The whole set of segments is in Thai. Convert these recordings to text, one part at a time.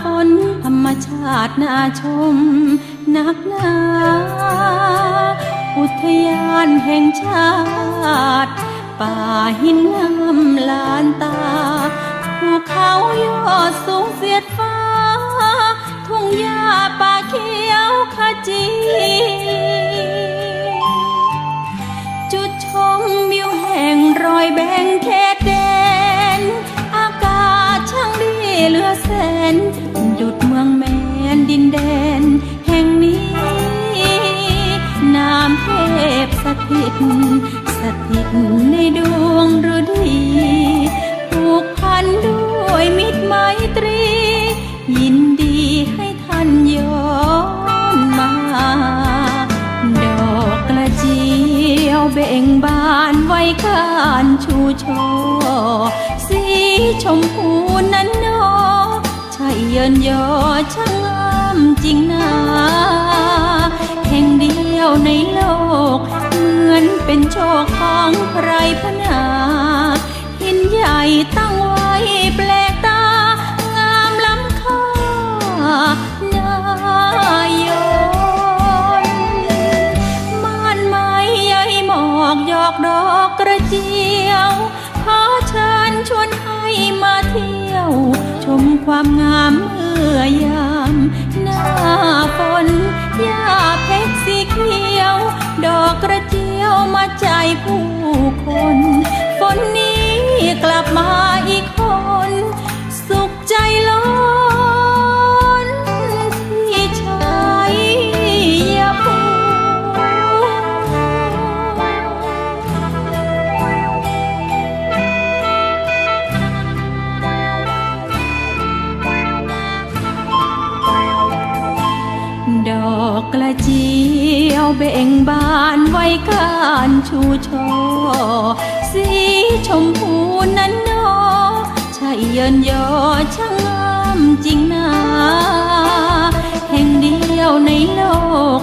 ฝนธรรมชาติน่าชม นักหนา อุทยานแห่งชาติ ป่าหินงามลานตาภูเขายอดสูงเสียดฟ้า เบ่งบานไว้การชูชอสีชมพูนั้นนอใช่เยินยอช่างงามจริงนาแห่งเดียวในโลก เหมือนเป็นโชคของใครพนาหินใหญ่ตั้งไว้ ความงามเมื่อยามหน้าฝนหญ้าเพชรสีเขียว ดอกกระเจียวมาใจผู้ ดอกกระเจียวเบ่งบานไว้การชูช่อสีชมพูนั้นนอใช่เยินยอช่างงามจริงนาแห่งเดียวในโลก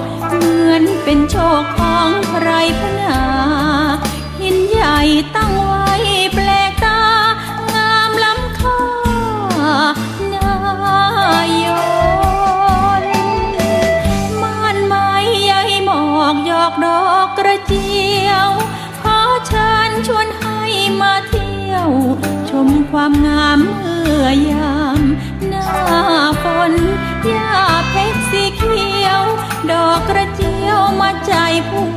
เจียว ขอเชิญชวนให้มาเที่ยว ชมความงามเมื่อยามหน้าฝนหญ้าเพชรสีเขียว ดอกกระเจียวมาใจผู้